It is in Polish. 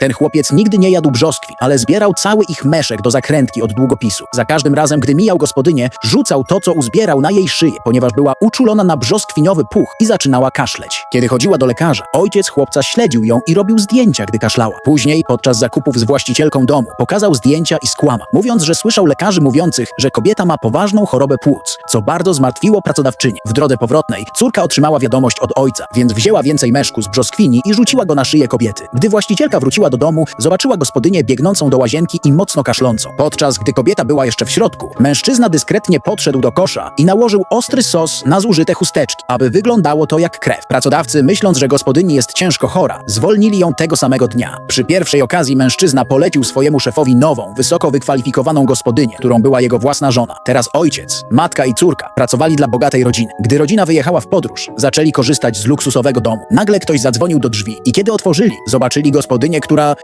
Ten chłopiec nigdy nie jadł brzoskwi, ale zbierał cały ich meszek do zakrętki od długopisu. Za każdym razem, gdy mijał gospodynię, rzucał to, co uzbierał na jej szyję, ponieważ była uczulona na brzoskwiniowy puch i zaczynała kaszleć. Kiedy chodziła do lekarza, ojciec chłopca śledził ją i robił zdjęcia, gdy kaszlała. Później, podczas zakupów z właścicielką domu, pokazał zdjęcia i skłamał, mówiąc, że słyszał lekarzy mówiących, że kobieta ma poważną chorobę płuc, co bardzo zmartwiło pracodawczynię. W drodze powrotnej córka otrzymała wiadomość od ojca, więc wzięła więcej meszku z brzoskwini i rzuciła go na szyję kobiety. Gdy właścicielka wróciła do domu, zobaczyła gospodynię biegnącą do łazienki i mocno kaszlącą. Podczas gdy kobieta była jeszcze w środku, mężczyzna dyskretnie podszedł do kosza i nałożył ostry sos na zużyte chusteczki, aby wyglądało to jak krew. Pracodawcy, myśląc, że gospodyni jest ciężko chora, zwolnili ją tego samego dnia. Przy pierwszej okazji mężczyzna polecił swojemu szefowi nową, wysoko wykwalifikowaną gospodynię, którą była jego własna żona. Teraz ojciec, matka i córka pracowali dla bogatej rodziny. Gdy rodzina wyjechała w podróż, zaczęli korzystać z luksusowego domu. Nagle ktoś zadzwonił do drzwi i kiedy otworzyli, zobaczyli gospodynię, która capturar